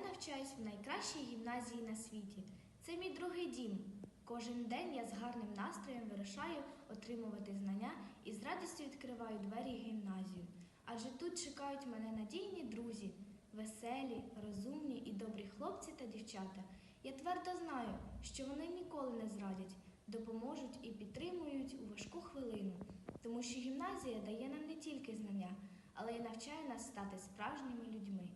навчаюсь в найкращій гімназії на світі. Це мій другий дім. Кожен день я з гарним настроєм вирушаю отримувати знання і з радістю відкриваю двері гімназію. Адже тут чекають мене надійні друзі, веселі, розумні і добрі хлопці та дівчата. Я твердо знаю, що вони ніколи не зрадять, допоможуть і підтримують у важку хвилину, тому що гімназія дає нам не тільки знання, але й навчає нас стати справжніми людьми.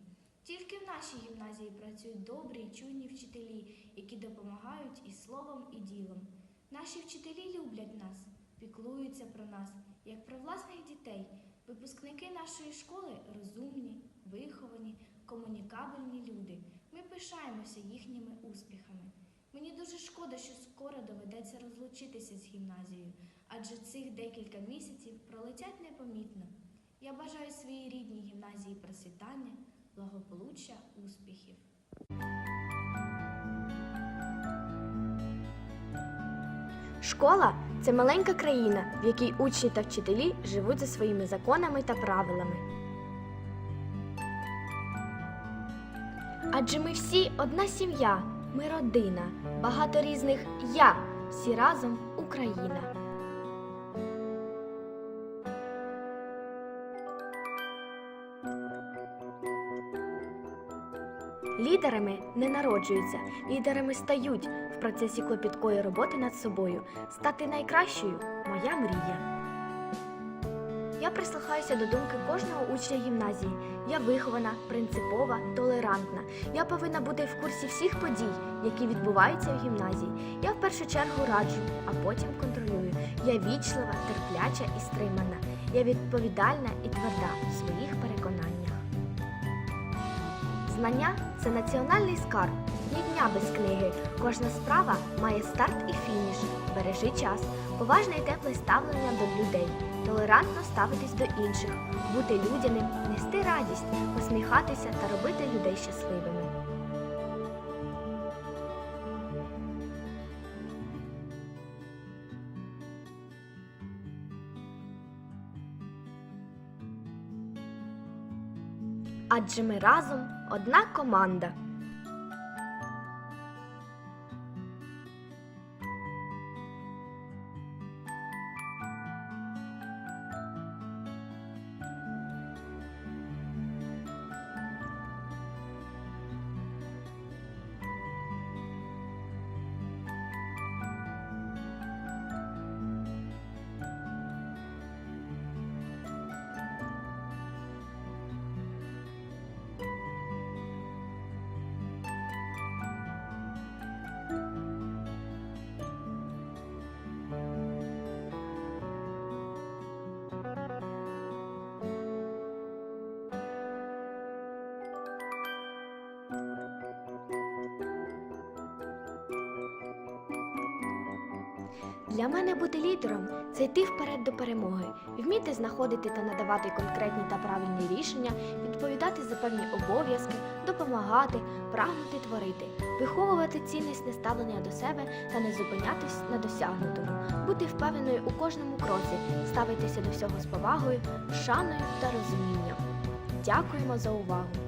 Тільки в нашій гімназії працюють добрі й чуйні вчителі, які допомагають і словом, і ділом. Наші вчителі люблять нас, піклуються про нас, як про власних дітей. Випускники нашої школи розумні, виховані, комунікабельні люди. Ми пишаємося їхніми успіхами. Мені дуже шкода, що скоро доведеться розлучитися з гімназією, адже цих декілька місяців пролетять непомітно. Я бажаю своїй рідній гімназії процвітання, благополуччя, успіхів. Школа це маленька країна, в якій учні та вчителі живуть за своїми законами та правилами. Адже ми всі одна сім'я, ми родина, багато різних я, всі разом Україна. Лідерами не народжуються, лідерами стають в процесі клопіткої роботи над собою. Стати найкращою моя мрія. Я прислухаюся до думки кожного учня гімназії. Я вихована, принципова, толерантна. Я повинна бути в курсі всіх подій, які відбуваються в гімназії. Я в першу чергу раджу, а потім контролюю. Я вічлива, терпляча і стримана. Я відповідальна і тверда в своїх переконаннях. Знання це національний скарб. Ні дня без книги. Кожна справа має старт і фініш. Бережи час, поважне і тепле ставлення до людей, толерантно ставитись до інших, бути людяним, нести радість, посміхатися та робити людей щасливими. Адже ми разом одна команда. Для мене бути лідером це йти вперед до перемоги, вміти знаходити та надавати конкретні та правильні рішення, відповідати за певні обов'язки, допомагати, прагнути творити, виховувати ціннісне ставлення до себе та не зупинятись на досягнутому, бути впевненою у кожному кроці, ставитися до всього з повагою, шаною та розумінням. Дякуємо за увагу!